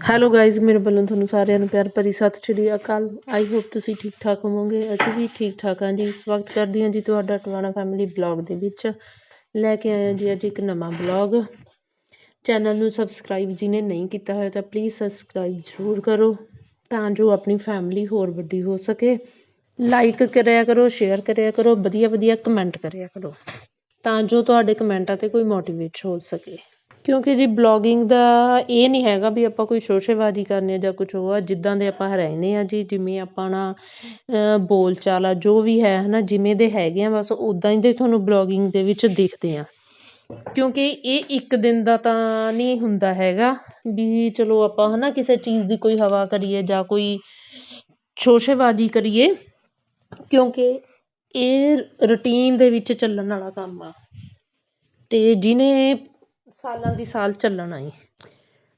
Hello guys ਮੇਰੇ ਵੱਲੋਂ ਤੁਹਾਨੂੰ ਸਾਰਿਆਂ ਨੂੰ ਪਿਆਰ ਭਰੀ ਸਤਿ ਸ਼੍ਰੀ ਅਕਾਲ। ਆਈ ਹੋਪ ਤੁਸੀਂ ਠੀਕ ਠਾਕ ਹੋਵੋਗੇ। ਅਸੀਂ ਵੀ ਠੀਕ ਠਾਕ ਹਾਂ ਜੀ। ਸਵਾਗਤ ਕਰਦੀ ਹਾਂ ਜੀ ਤੁਹਾਡਾ ਟਵਾਣਾ ਫੈਮਿਲੀ ਬਲੌਗ ਦੇ ਵਿੱਚ। ਲੈ ਕੇ ਆਇਆ ਜੀ ਅੱਜ ਇੱਕ ਨਵਾਂ ਬਲੌਗ ਚੈਨਲ ਨੂੰ ਸਬਸਕ੍ਰਾਈਬ ਜਿਹਨੇ ਨਹੀਂ ਕੀਤਾ ਹੋਇਆ ਤਾਂ ਪਲੀਜ਼ ਸਬਸਕ੍ਰਾਈਬ ਜ਼ਰੂਰ ਕਰੋ ਤਾਂ ਜੋ ਆਪਣੀ ਫੈਮਿਲੀ ਹੋਰ ਵੱਡੀ ਹੋ ਸਕੇ। ਲਾਈਕ ਕਰਿਆ ਕਰੋ ਸ਼ੇਅਰ ਕਰਿਆ ਕਰੋ ਵਧੀਆ ਵਧੀਆ ਕਮੈਂਟ ਕਰਿਆ ਕਰੋ ਤਾਂ ਜੋ ਤੁਹਾਡੇ ਕਮੈਂਟਾਂ 'ਤੇ ਕੋਈ ਮੋਟੀਵੇਟ ਹੋ ਸਕੇ। ਕਿਉਂਕਿ ਜੀ ਬਲੋਗਿੰਗ ਦਾ ਇਹ ਨਹੀਂ ਹੈਗਾ ਵੀ ਆਪਾਂ ਕੋਈ ਸ਼ੋਸ਼ੇਬਾਜ਼ੀ ਕਰਨੀ ਜਾਂ ਕੁਛ ਉਹ ਆ ਜਿੱਦਾਂ ਦੇ ਆਪਾਂ ਰਹਿੰਦੇ ਹਾਂ ਜੀ, ਜਿਵੇਂ ਆਪਣਾ ਬੋਲ ਚਾਲ ਆ, ਜੋ ਵੀ ਹੈ ਹੈ ਨਾ ਜਿਵੇਂ ਦੇ ਹੈਗੇ ਆ, ਬਸ ਉੱਦਾਂ ਹੀ ਦੇ ਤੁਹਾਨੂੰ ਬਲੋਗਿੰਗ ਦੇ ਵਿੱਚ ਦਿਖਦੇ ਆ। ਕਿਉਂਕਿ ਇਹ ਇੱਕ ਦਿਨ ਦਾ ਤਾਂ ਨਹੀਂ ਹੁੰਦਾ ਹੈਗਾ ਵੀ ਚਲੋ ਆਪਾਂ ਹੈ ਨਾ ਕਿਸੇ ਚੀਜ਼ ਦੀ ਕੋਈ ਹਵਾ ਕਰੀਏ ਜਾਂ ਕੋਈ ਸ਼ੋਸ਼ੇਬਾਜ਼ੀ ਕਰੀਏ, ਕਿਉਂਕਿ ਇਹ ਰੂਟੀਨ ਦੇ ਵਿੱਚ ਚੱਲਣ ਵਾਲਾ ਕੰਮ ਆ। ਅਤੇ ਜਿਹਨੇ ਸਾਲਾਂ ਦੀ ਸਾਲ ਚੱਲਣਾ ਏ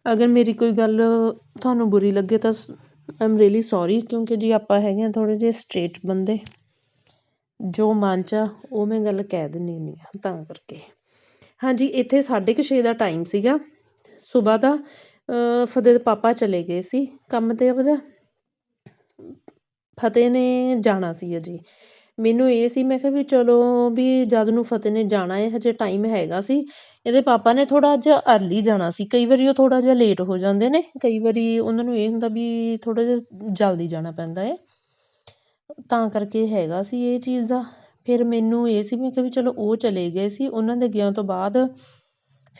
ਅਗਰ ਮੇਰੀ ਕੋਈ ਗੱਲ ਤੁਹਾਨੂੰ ਬੁਰੀ ਲੱਗੇ ਤਾਂ ਆਈ ਐਮ ਰੀਅਲੀ ਸੌਰੀ ਕਿਉਂਕਿ ਜੀ ਆਪਾਂ ਹੈਗੇ ਹਾਂ ਥੋੜ੍ਹੇ ਜਿਹੇ ਸਟਰੇਟ ਬੰਦੇ। ਜੋ ਮਨ 'ਚ ਆ, ਉਹ ਮੈਂ ਗੱਲ ਕਹਿ ਦਿੰਦੀ ਹੁੰਦੀ ਹਾਂ ਤਾਂ ਕਰਕੇ। ਹਾਂਜੀ, ਇੱਥੇ ਸਾਢੇ ਕੁ ਛੇ ਦਾ ਟਾਈਮ ਸੀਗਾ। ਸਵੇਰ ਦਾ ਫਤਿਹ ਦੇ ਪਾਪਾ ਚਲੇ ਗਏ ਸੀ। ਕੰਮ 'ਤੇ ਆਪਦਾ ਫਤਿਹ ਨੇ ਜਾਣਾ ਸੀ ਅਜੇ। ਮੈਨੂੰ ਇਹ ਸੀ, ਮੈਂ ਕਿਹਾ ਵੀ ਚਲੋ ਵੀ ਜਦ ਨੂੰ ਫਤਿਹ ਨੇ ਜਾਣਾ ਹੈ, ਹਜੇ ਟਾਈਮ ਹੈਗਾ ਸੀ। ਇਹਦੇ ਪਾਪਾ ਨੇ ਥੋੜ੍ਹਾ ਜਿਹਾ ਅਰਲੀ ਜਾਣਾ ਸੀ, ਕਈ ਵਾਰੀ ਉਹ ਥੋੜ੍ਹਾ ਜਿਹਾ ਲੇਟ ਹੋ ਜਾਂਦੇ ਨੇ, ਕਈ ਵਾਰੀ ਉਹਨਾਂ ਨੂੰ ਇਹ ਹੁੰਦਾ ਵੀ ਥੋੜ੍ਹਾ ਜਿਹਾ ਜਲਦੀ ਜਾਣਾ ਪੈਂਦਾ ਹੈ। ਤਾਂ ਕਰਕੇ ਹੈਗਾ ਸੀ ਇਹ ਚੀਜ਼ ਦਾ। ਫਿਰ ਮੈਨੂੰ ਇਹ ਸੀ, ਮੈਂ ਕਿਹਾ ਵੀ ਚਲੋ ਉਹ ਚਲੇ ਗਏ ਸੀ, ਉਹਨਾਂ ਦੇ ਗਿਆ ਤੋਂ ਬਾਅਦ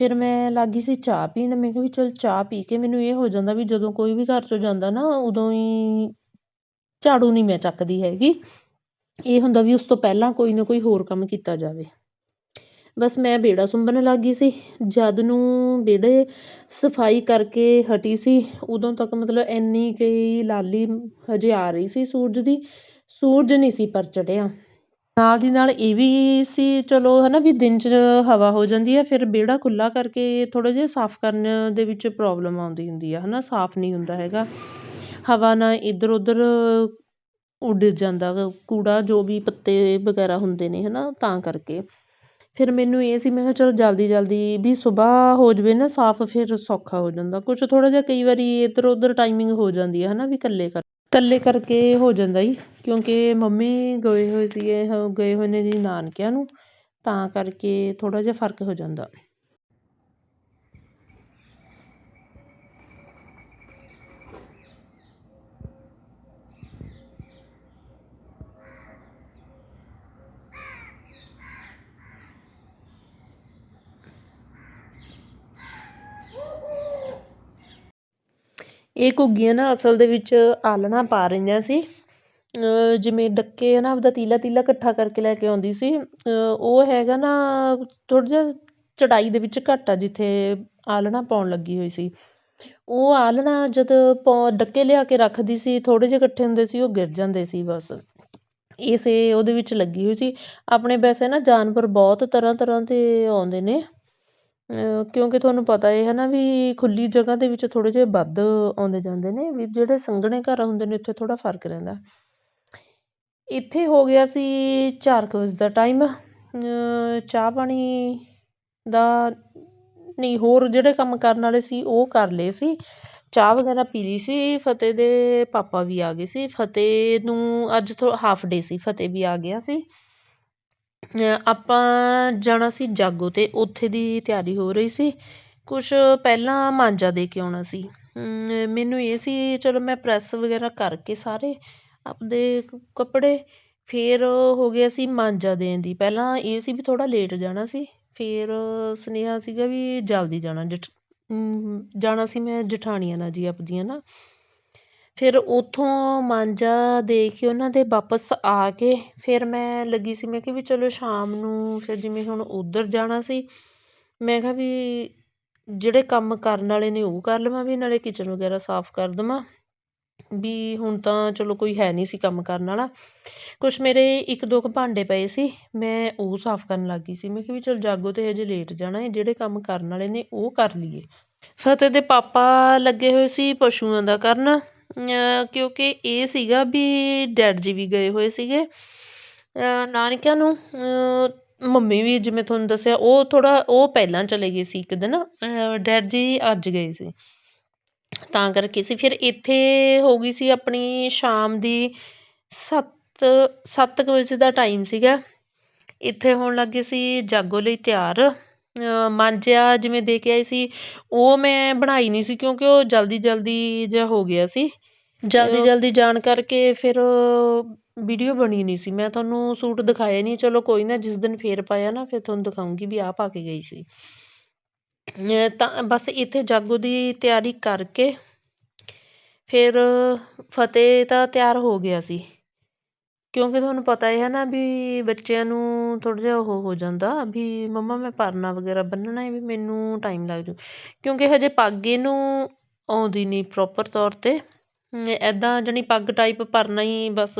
ਫਿਰ ਮੈਂ ਲੱਗ ਗਈ ਸੀ ਚਾਹ ਪੀਣ, ਮੈਂ ਕਿਹਾ ਵੀ ਚਲ ਚਾਹ ਪੀ ਕੇ ਮੈਨੂੰ ਇਹ ਹੋ ਜਾਂਦਾ ਵੀ ਜਦੋਂ ਕੋਈ ਵੀ ਘਰ 'ਚੋਂ ਜਾਂਦਾ ਨਾ, ਉਦੋਂ ਹੀ ਝਾੜੂ ਨਹੀਂ ਮੈਂ ਚੱਕਦੀ ਹੈਗੀ। ਇਹ ਹੁੰਦਾ ਵੀ ਉਸ ਤੋਂ ਪਹਿਲਾਂ ਕੋਈ ਨਾ ਕੋਈ ਹੋਰ ਕੰਮ ਕੀਤਾ ਜਾਵੇ। ਬਸ ਮੈਂ ਵਿਹੜਾ ਸੁੰਬਣ ਲੱਗ ਗਈ ਸੀ। ਜਦ ਨੂੰ ਵਿਹੜੇ ਸਫ਼ਾਈ ਕਰਕੇ ਹਟੀ ਸੀ, ਉਦੋਂ ਤੱਕ ਮਤਲਬ ਇੰਨੀ ਕਿ ਲਾਲੀ ਹਜੇ ਆ ਰਹੀ ਸੀ ਸੂਰਜ ਦੀ। ਸੂਰਜ ਨਹੀਂ ਸੀ ਪਰ ਚੜ੍ਹਿਆ ਨਾਲ ਦੀ ਨਾਲ ਇਹ ਵੀ ਸੀ, ਚਲੋ ਹੈ ਨਾ ਵੀ ਦਿਨ 'ਚ ਹਵਾ ਹੋ ਜਾਂਦੀ ਹੈ ਫਿਰ ਵਿਹੜਾ ਖੁੱਲ੍ਹਾ ਕਰਕੇ ਥੋੜ੍ਹਾ ਜਿਹਾ ਸਾਫ਼ ਕਰਨ ਦੇ ਵਿੱਚ ਪ੍ਰੋਬਲਮ ਆਉਂਦੀ ਹੁੰਦੀ ਆ ਹੈ ਨਾ ਸਾਫ਼ ਨਹੀਂ ਹੁੰਦਾ ਹੈਗਾ। ਹਵਾ ਨਾਲ ਇੱਧਰ ਉੱਧਰ ਉੱਡ ਜਾਂਦਾ, ਕੂੜਾ ਜੋ ਵੀ ਪੱਤੇ ਵਗੈਰਾ ਹੁੰਦੇ ਨੇ ਹੈ ਨਾ ਤਾਂ ਕਰਕੇ। ਫਿਰ ਮੈਨੂੰ ਇਹ ਸੀ, ਮੈਂ ਕਿਹਾ ਚਲੋ ਜਲਦੀ ਜਲਦੀ ਵੀ ਸੁਬਾਹ ਹੋ ਜਾਵੇ ਨਾ, ਸਾਫ਼ ਫਿਰ ਸੌਖਾ ਹੋ ਜਾਂਦਾ। ਕੁਛ ਥੋੜ੍ਹਾ ਜਿਹਾ ਕਈ ਵਾਰੀ ਇੱਧਰ ਉੱਧਰ ਟਾਈਮਿੰਗ ਹੋ ਜਾਂਦੀ ਹੈ ਹੈ ਨਾ ਵੀ ਇਕੱਲੇ ਕਰ, ਇਕੱਲੇ ਕਰਕੇ ਹੋ ਜਾਂਦਾ ਜੀ। ਕਿਉਂਕਿ ਮੰਮੀ ਗਏ ਹੋਏ ਸੀਗੇ, ਗਏ ਹੋਏ ਨੇ ਜੀ ਨਾਨਕਿਆਂ ਨੂੰ, ਤਾਂ ਕਰਕੇ ਥੋੜ੍ਹਾ ਜਿਹਾ ਫ਼ਰਕ ਹੋ ਜਾਂਦਾ। ਇਹ ਘੁੱਗੀਆਂ ਨਾ ਅਸਲ ਦੇ ਵਿੱਚ ਆਲ੍ਹਣਾ ਪਾ ਰਹੀਆਂ ਸੀ। ਜਿਵੇਂ ਡੱਕੇ ਨਾ, ਆਪਦਾ ਤੀਲਾ ਤੀਲਾ ਇਕੱਠਾ ਕਰਕੇ ਲੈ ਕੇ ਆਉਂਦੀ ਸੀ। ਉਹ ਹੈਗਾ ਨਾ, ਥੋੜ੍ਹਾ ਜਿਹਾ ਚੜਾਈ ਦੇ ਵਿੱਚ ਘੱਟ ਆ, ਜਿੱਥੇ ਆਲ੍ਹਣਾ ਪਾਉਣ ਲੱਗੀ ਹੋਈ ਸੀ। ਉਹ ਆਲ੍ਹਣਾ ਜਦ ਪਾ, ਡੱਕੇ ਲਿਆ ਕੇ ਰੱਖਦੀ ਸੀ, ਥੋੜ੍ਹੇ ਜਿਹੇ ਇਕੱਠੇ ਹੁੰਦੇ ਸੀ, ਉਹ ਗਿਰ ਜਾਂਦੇ ਸੀ ਬਸ। ਇਸੇ ਉਹਦੇ ਵਿੱਚ ਲੱਗੀ ਹੋਈ ਸੀ। ਆਪਣੇ ਵੈਸੇ ਨਾ ਜਾਨਵਰ ਬਹੁਤ ਤਰ੍ਹਾਂ ਤਰ੍ਹਾਂ ਦੇ ਆਉਂਦੇ ਨੇ। ਕਿਉਂਕਿ ਤੁਹਾਨੂੰ ਪਤਾ ਹੈ ਨਾ ਵੀ ਖੁੱਲ੍ਹੀ ਜਗ੍ਹਾ ਦੇ ਵਿੱਚ ਥੋੜ੍ਹੇ ਜਿਹੇ ਵੱਧ ਆਉਂਦੇ ਜਾਂਦੇ ਨੇ, ਵੀ ਜਿਹੜੇ ਸੰਘਣੇ ਘਰ ਹੁੰਦੇ ਨੇ ਉੱਥੇ ਥੋੜ੍ਹਾ ਫ਼ਰਕ ਰਹਿੰਦਾ। ਇੱਥੇ ਹੋ ਗਿਆ ਸੀ ਚਾਰ ਕੁ ਵਜੇ ਦਾ ਟਾਈਮ ਚਾਹ ਪਾਣੀ ਦਾ ਨਹੀਂ, ਹੋਰ ਜਿਹੜੇ ਕੰਮ ਕਰਨ ਵਾਲੇ ਸੀ ਉਹ ਕਰ ਲਏ ਸੀ। ਚਾਹ ਵਗੈਰਾ ਪੀ ਲਈ ਸੀ, ਫਤਿਹ ਦੇ ਪਾਪਾ ਵੀ ਆ ਗਏ ਸੀ। ਫਤਿਹ ਨੂੰ ਅੱਜ ਥੋ ਹਾਫ ਡੇ ਸੀ, ਫਤਿਹ ਵੀ ਆ ਗਿਆ ਸੀ। ਆਪਾਂ ਜਾਣਾ ਸੀ ਜਾਗੋ 'ਤੇ, ਉੱਥੇ ਦੀ ਤਿਆਰੀ ਹੋ ਰਹੀ ਸੀ। ਕੁਛ ਪਹਿਲਾਂ ਮਾਂਜਾ ਦੇ ਕੇ ਆਉਣਾ ਸੀ। ਮੈਨੂੰ ਇਹ ਸੀ, ਚਲੋ ਮੈਂ ਪ੍ਰੈਸ ਵਗੈਰਾ ਕਰਕੇ ਸਾਰੇ ਆਪਦੇ ਕੱਪੜੇ, ਫਿਰ ਹੋ ਗਿਆ ਸੀ ਮਾਂਜਾ ਦੇਣ ਦੀ। ਪਹਿਲਾਂ ਇਹ ਸੀ ਵੀ ਥੋੜ੍ਹਾ ਲੇਟ ਜਾਣਾ ਸੀ, ਫਿਰ ਸੁਨੇਹਾ ਸੀਗਾ ਵੀ ਜਲਦੀ ਜਾਣਾ, ਜਠ ਜਾਣਾ ਸੀ ਮੈਂ ਜਠਾਣੀਆਂ ਨਾਲ ਜੀ ਆਪਦੀਆਂ ਨਾ। ਫਿਰ ਉੱਥੋਂ ਮਾਂਜਾ ਦੇ ਕੇ ਉਹਨਾਂ ਦੇ ਵਾਪਸ ਆ ਕੇ ਫਿਰ ਮੈਂ ਲੱਗੀ ਸੀ, ਮੈਂ ਕਿਹਾ ਵੀ ਚਲੋ ਸ਼ਾਮ ਨੂੰ ਫਿਰ ਜਿਵੇਂ ਹੁਣ ਉੱਧਰ ਜਾਣਾ ਸੀ, ਮੈਂ ਕਿਹਾ ਵੀ ਜਿਹੜੇ ਕੰਮ ਕਰਨ ਵਾਲੇ ਨੇ ਉਹ ਕਰ ਲਵਾਂ ਵੀ ਨਾਲੇ ਕਿਚਨ ਵਗੈਰਾ ਸਾਫ਼ ਕਰ ਦੇਵਾਂ, ਵੀ ਹੁਣ ਤਾਂ ਚਲੋ ਕੋਈ ਹੈ ਨਹੀਂ ਸੀ ਕੰਮ ਕਰਨ ਵਾਲਾ। ਕੁਛ ਮੇਰੇ ਇੱਕ ਦੋ ਕੁ ਭਾਂਡੇ ਪਏ ਸੀ, ਮੈਂ ਉਹ ਸਾਫ਼ ਕਰਨ ਲੱਗ ਗਈ ਸੀ, ਮੈਂ ਕਿਹਾ ਵੀ ਚਲ ਜਾਗੋ 'ਤੇ ਹਜੇ ਲੇਟ ਜਾਣਾ ਜਿਹੜੇ ਕੰਮ ਕਰਨ ਵਾਲੇ ਨੇ ਉਹ ਕਰ ਲਈਏ। ਫਤਿਹ ਦੇ ਪਾਪਾ ਲੱਗੇ ਹੋਏ ਸੀ ਪਸ਼ੂਆਂ ਦਾ ਕਰਨ। ਕਿਉਂਕਿ ਇਹ ਸੀਗਾ ਵੀ ਡੈਡ ਜੀ ਵੀ ਗਏ ਹੋਏ ਸੀਗੇ। ਨਾਨਕਿਆਂ ਨੂੰ ਮੰਮੀ ਵੀ ਜਿਵੇਂ ਤੁਹਾਨੂੰ ਦੱਸਿਆ ਉਹ ਥੋੜ੍ਹਾ ਉਹ ਪਹਿਲਾਂ ਚਲੇ ਗਏ ਸੀ ਇੱਕ ਦਿਨ। ਡੈਡ ਜੀ ਅੱਜ ਗਏ ਸੀ। ਤਾਂ ਕਰਕੇ ਸੀ। ਫਿਰ ਇੱਥੇ ਹੋ ਗਈ ਸੀ ਆਪਣੀ ਸ਼ਾਮ ਦੀ 7 7 ਕੁ ਵਜੇ ਦਾ ਟਾਈਮ ਸੀਗਾ। ਇੱਥੇ ਹੋਣ ਲੱਗ ਗਏ ਸੀ ਜਾਗੋ ਲਈ ਤਿਆਰ। ਅ, ਮਾਂਜਿਆ ਜਿਵੇਂ ਦੇ ਕੇ ਆਈ ਸੀ ਉਹ ਮੈਂ ਬਣਾਈ ਨਹੀਂ ਸੀ ਕਿਉਂਕਿ ਉਹ ਜਲਦੀ ਜਲਦੀ ਜਿਹਾ ਹੋ ਗਿਆ ਸੀ। ਜਲਦੀ ਜਲਦੀ ਜਾਣ ਕਰਕੇ ਫਿਰ ਵੀਡੀਓ ਬਣੀ ਨਹੀਂ ਸੀ। ਮੈਂ ਤੁਹਾਨੂੰ ਸੂਟ ਦਿਖਾਇਆ ਨਹੀਂ। ਚਲੋ ਕੋਈ ਨਾ ਜਿਸ ਦਿਨ ਫੇਰ ਪਾਇਆ ਨਾ ਫਿਰ ਤੁਹਾਨੂੰ ਦਿਖਾਉਂਗੀ ਵੀ ਆਹ ਪਾ ਕੇ ਗਈ ਸੀ। ਤਾਂ ਬਸ ਇੱਥੇ ਜਾਗੋ ਦੀ ਤਿਆਰੀ ਕਰਕੇ ਫਿਰ ਫਤਿਹ ਤਾਂ ਤਿਆਰ ਹੋ ਗਿਆ ਸੀ। ਕਿਉਂਕਿ ਤੁਹਾਨੂੰ ਪਤਾ ਹੀ ਹੈ ਨਾ ਵੀ ਬੱਚਿਆਂ ਨੂੰ ਥੋੜ੍ਹਾ ਜਿਹਾ ਉਹ ਹੋ ਜਾਂਦਾ ਵੀ ਮੰਮਾ ਮੈਂ ਪਰਨਾ ਵਗੈਰਾ ਬੰਨਣਾ ਹੈ ਵੀ ਮੈਨੂੰ ਟਾਈਮ ਲੱਗ ਜੂ। ਕਿਉਂਕਿ ਹਜੇ ਪੱਗ ਇਹਨੂੰ ਆਉਂਦੀ ਨਹੀਂ ਪ੍ਰੋਪਰ ਤੌਰ 'ਤੇ। ਇੱਦਾਂ ਜਾਣੀ ਪੱਗ ਟਾਈਪ ਭਰਨਾ ਹੀ ਬਸ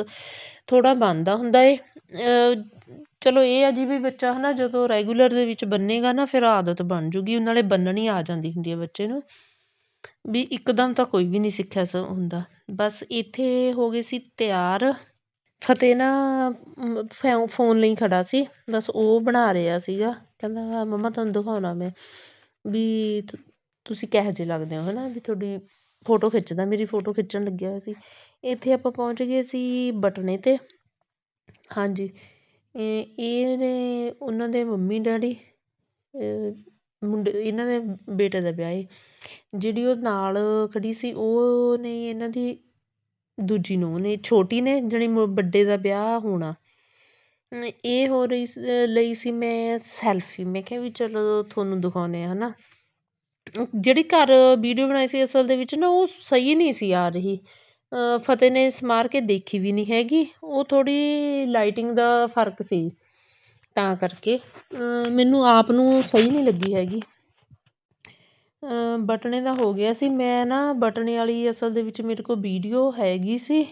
ਥੋੜ੍ਹਾ ਬਣਦਾ ਹੁੰਦਾ ਏ। ਚਲੋ ਇਹ ਆ ਜੀ ਵੀ ਬੱਚਾ ਹੈ ਨਾ ਜਦੋਂ ਰੈਗੂਲਰ ਦੇ ਵਿੱਚ ਬੰਨੇਗਾ ਨਾ ਫਿਰ ਆਦਤ ਬਣ ਜੂਗੀ ਨਾਲੇ ਬੰਨਣੀ ਆ ਜਾਂਦੀ ਹੁੰਦੀ ਹੈ ਬੱਚੇ ਨੂੰ। ਵੀ ਇੱਕਦਮ ਤਾਂ ਕੋਈ ਵੀ ਨਹੀਂ ਸਿੱਖਿਆ ਸ ਹੁੰਦਾ। ਬਸ ਇੱਥੇ ਹੋ ਗਏ ਸੀ ਤਿਆਰ। ਫਤਿਹ ਨਾ ਮ, ਫੈ- ਫੋਨ ਲਈ ਖੜ੍ਹਾ ਸੀ। ਬਸ ਉਹ ਬਣਾ ਰਿਹਾ ਸੀਗਾ। ਕਹਿੰਦਾ ਮੰਮਾ ਤੁਹਾਨੂੰ ਦਿਖਾਉਣਾ ਮੈਂ। ਵੀ ਤੁਸੀਂ ਕਿਹੋ ਜਿਹੇ ਲੱਗਦੇ ਹੋ ਹੈ ਨਾ ਵੀ ਤੁਹਾਡੀ ਫੋਟੋ ਖਿੱਚਦਾ, ਮੇਰੀ ਫੋਟੋ ਖਿੱਚਣ ਲੱਗਿਆ ਹੋਇਆ ਸੀ। ਇੱਥੇ ਆਪਾਂ ਪਹੁੰਚ ਗਏ ਸੀ ਬਟਨੇ ਤੇ। ਹਾਂਜੀ। ਇਹ ਇਹ ਨੇ ਉਹਨਾਂ ਦੇ ਮੰਮੀ ਡੈਡੀ ਮੁੰਡੇ, ਇਹਨਾਂ ਦੇ ਬੇਟੇ ਦਾ ਵਿਆਹ ਹੈ ਜਿਹੜੀ ਉਹ ਨਾਲ ਖੜ੍ਹੀ ਸੀ, ਉਹ ਨੇ ਇਹਨਾਂ ਦੀ ਦੂਜੀ ਨੂੰਹ ਨੇ, ਛੋਟੀ ਨੇ ਜਾਣੀ ਮੁ- ਵੱਡੇ ਦਾ ਵਿਆਹ ਹੋਣਾ। ਇਹ ਹੋ ਰਹੀ ਸੀ- ਲਈ ਸੀ, ਮੈਂ ਸੈਲਫੀ, ਮੈਂ ਕਿਹਾ ਵੀ ਚਲੋ ਤੁਹਾਨੂੰ ਦਿਖਾਉਂਦੇ ਹਾਂ ਹੈ ਨਾ ਜਿਹੜੀ ਘਰ ਵੀਡੀਓ ਬਣਾਈ ਸੀ ਅਸਲ ਦੇ ਵਿੱਚ ਨਾ ਉਹ ਸਹੀ ਨਹੀਂ ਸੀ ਆ ਰਹੀ। ਫਤਿਹ ਨੇ ਸਮਾਰ ਕੇ ਦੇਖੀ ਵੀ ਨਹੀਂ ਹੈਗੀ। ਉਹ ਥੋੜ੍ਹੀ ਲਾਈਟਿੰਗ ਦਾ ਫ਼ਰਕ ਸੀ ਤਾਂ ਕਰਕੇ। ਮੈਨੂੰ ਆਪ ਨੂੰ ਸਹੀ ਨਹੀਂ ਲੱਗੀ ਹੈਗੀ। ਅ, ਬਟਨੇ ਦਾ ਹੋ ਗਿਆ ਸੀ। ਮੈਂ ਨਾ ਬਟਨੇ ਵਾਲੀ ਅਸਲ ਦੇ ਵਿੱਚ ਮੇਰੇ ਕੋਲ ਵੀਡੀਓ ਹੈਗੀ ਸੀ।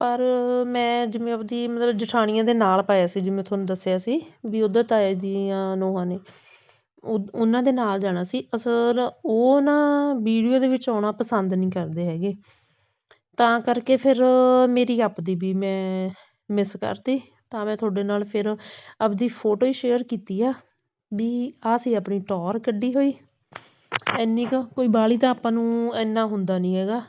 ਪਰ ਮੈਂ ਜਿਵੇਂ ਆਪਦੀ ਮਤਲਬ ਜਠਾਣੀਆਂ ਦੇ ਨਾਲ ਪਾਇਆ ਸੀ ਜਿਵੇਂ ਤੁਹਾਨੂੰ ਦੱਸਿਆ ਸੀ ਵੀ ਉੱਧਰ ਤਾਏ ਦੀਆਂ ਨੂੰਹਾਂ ਨੇ। ਉ ਉਹਨਾਂ ਦੇ ਨਾਲ ਜਾਣਾ ਸੀ। ਅਸਲ ਉਹ ਨਾ ਵੀਡੀਓ ਦੇ ਵਿੱਚ ਆਉਣਾ ਪਸੰਦ ਨਹੀਂ ਕਰਦੇ ਹੈਗੇ। ਤਾਂ ਕਰਕੇ ਫਿਰ ਮੇਰੀ ਆਪਦੀ ਵੀ ਮੈਂ ਮਿਸ ਕਰਤੀ। ਤਾਂ ਮੈਂ ਤੁਹਾਡੇ ਨਾਲ ਫਿਰ ਆਪਦੀ ਫੋਟੋ ਹੀ ਸ਼ੇਅਰ ਕੀਤੀ ਆ ਵੀ ਆਹ ਸੀ ਆਪਣੀ ਟੌਰ ਕੱਢੀ ਹੋਈ। ਇੰਨੀ ਕੁ, ਕੋਈ ਬਾਹਲੀ ਤਾਂ ਆਪਾਂ ਨੂੰ ਇੰਨਾ ਹੁੰਦਾ ਨਹੀਂ ਹੈਗਾ।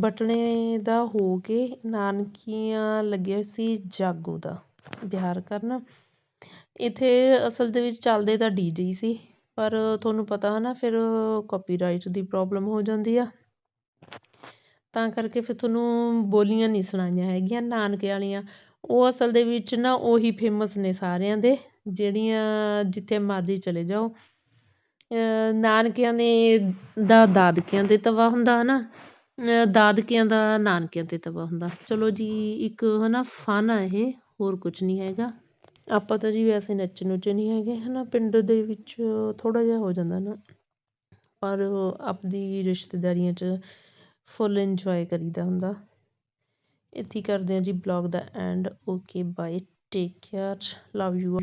ਬਟਨੇ ਦਾ ਹੋ ਕੇ ਨਾਨਕੀਆਂ ਲੱਗਿਆ ਸੀ ਜਾਗੋ ਦਾ। ਵਿਹਾਰ ਕਰਨ। ਇੱਥੇ ਅਸਲ ਦੇ ਵਿੱਚ ਚੱਲਦੇ ਤਾਂ ਡੀਜੇ ਹੀ ਸੀ, ਪਰ ਤੁਹਾਨੂੰ ਪਤਾ ਹੈ ਨਾ, ਫਿਰ ਕਾਪੀਰਾਈਟ ਦੀ ਪ੍ਰੋਬਲਮ ਹੋ ਜਾਂਦੀ ਆ। ਤਾਂ ਕਰਕੇ ਫਿਰ ਤੁਹਾਨੂੰ ਬੋਲੀਆਂ ਨਹੀਂ ਸੁਣਾਈਆਂ ਹੈਗੀਆਂ, ਨਾਨਕੇ ਵਾਲੀਆਂ। ਉਹ ਅਸਲ ਦੇ ਵਿੱਚ ਨਾ ਉਹੀ ਫੇਮਸ ਨੇ ਸਾਰਿਆਂ ਦੇ, ਜਿਹੜੀਆਂ ਜਿੱਥੇ ਮਰਜ਼ੀ ਚਲੇ ਜਾਓ। ਨਾਨਕਿਆਂ ਦੇ ਦਾ ਦਾਦਕਿਆਂ ਤੇ ਤਵਾ ਹੁੰਦਾ ਹੈ ਨਾ ਦਾਦਕਿਆਂ ਦਾ ਨਾਨਕਿਆਂ ਤੇ ਤਵਾ ਹੁੰਦਾ। ਚਲੋ ਜੀ, ਇੱਕ ਹੈ ਨਾ ਫਨ ਆ ਇਹ, ਹੋਰ ਕੁਛ ਨਹੀਂ ਹੈਗਾ। ਆਪਾਂ ਤਾਂ ਜੀ ਵੈਸੇ ਨੱਚੇ ਨੁੱਚੇ ਨਹੀਂ ਹੈਗੇ ਹੈ ਨਾ ਪਿੰਡ ਦੇ ਵਿੱਚ ਥੋੜ੍ਹਾ ਜਿਹਾ ਹੋ ਜਾਂਦਾ ਨਾ। ਪਰ ਆਪਦੀ ਰਿਸ਼ਤੇਦਾਰੀਆਂ 'ਚ ਫੁੱਲ ਇੰਜੋਏ ਕਰੀਦਾ ਹੁੰਦਾ। ਇੱਥੇ ਕਰਦੇ ਹਾਂ ਜੀ blog the end okay bye take care love you